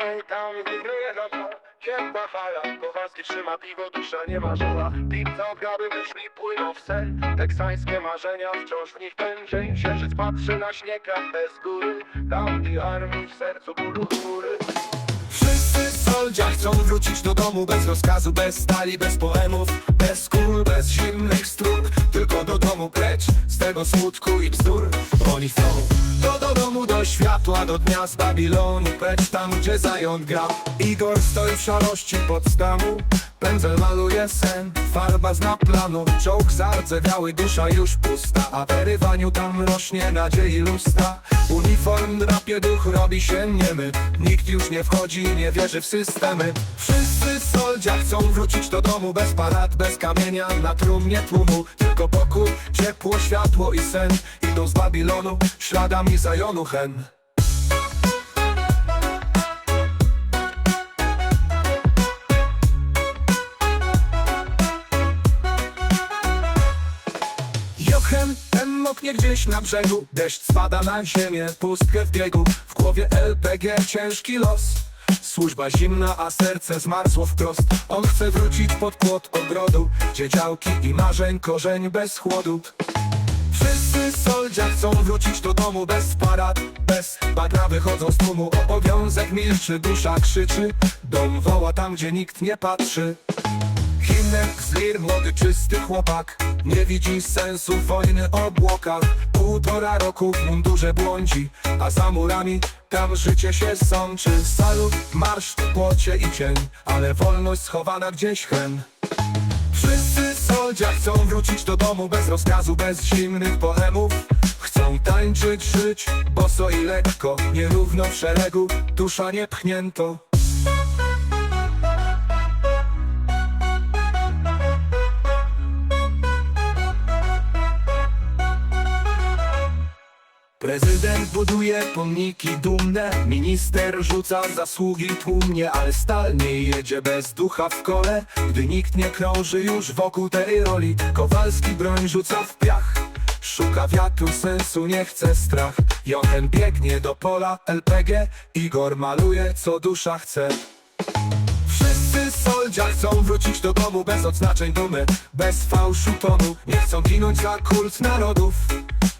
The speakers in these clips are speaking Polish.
ej, tam wibruje noca Ciepła fala, kowalski trzyma piwo, dusza nie ma żala Pizza odgaby myśli płyną w sen Teksańskie marzenia wciąż w nich pęczeń Księżyc patrzy na śnieg, bez góry Tam i armii w sercu bólu chmury Wszyscy soldzia chcą wrócić do domu bez rozkazu, bez stali, bez poemów, bez kul, bez zimnych strun. Tylko do domu precz z tego smutku i bzdur. Oni chcą do, do domu, do światła, do dnia z Babilonu, precz tam, gdzie zając gra. Igor stoi w szarości pod stamu, pędzel maluje sen, farba zna planu, czołg zardzewiały, dusza już pusta, a w tam rośnie nadziei lustra. Uniform drapie, duch robi się niemy, nikt już nie wchodzi, nie wierzy w systemy. Wszyscy soldzia chcą wrócić do domu bez parad, bez kamienia na trumnie tłumu, tylko pokój, ciepło, światło i sen. Idą z Babilonu, śladami Zajonu hen. Jochem, ten moknie gdzieś na brzegu Deszcz spada na ziemię, pustkę w biegu W głowie LPG ciężki los Służba zimna, a serce zmarzło wprost. On chce wrócić pod płot ogrodu. Gdzie działki i marzeń korzeń bez chłodu. Wszyscy soldzia chcą wrócić do domu bez parad Bez bagna. Wychodzą z tłumu Obowiązek milczy, dusza krzyczy Dom woła tam, gdzie nikt nie patrzy Hinek z lir, młody czysty chłopak. Nie widzi sensu wojny obłoka Półtora roku w mundurze błądzi A za murami tam życie się sączy. Salut, marsz płocie i cień Ale wolność schowana gdzieś hen. Wszyscy soldzia chcą wrócić do domu bez rozkazu, bez zimnych poemów. Chcą tańczyć, żyć, boso i lekko Nierówno w szeregu, dusza nie Prezydent buduje pomniki dumne Minister rzuca zasługi tłumnie Ale stal nie jedzie bez ducha w kole Gdy nikt nie krąży już wokół tej roli. Kowalski broń rzuca w piach Szuka wiatru, sensu nie chce strach. Jochen biegnie do pola LPG Igor maluje co dusza chce. Wszyscy soldzia chcą wrócić do domu bez odznaczeń dumy Bez fałszu tonu. Nie chcą ginąć za kult narodów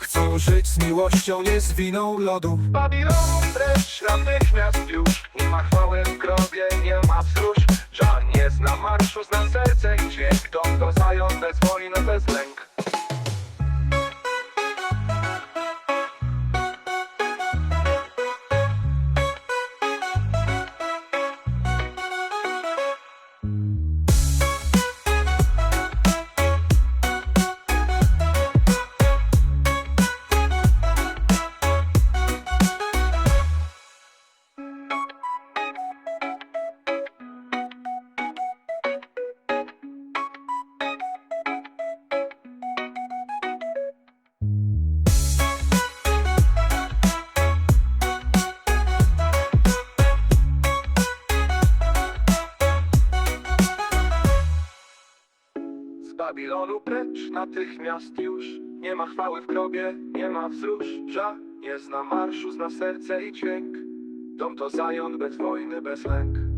Chcą żyć z miłością, nie z winą lodu. Babilonu precz natychmiast już Nie ma chwały w grobie, Babilonu precz natychmiast już. Nie ma chwały w grobie, nie ma wzrusz. Żal nie zna marszu, zna serce i dźwięk. Dom to zajon bez wojny, bez lęk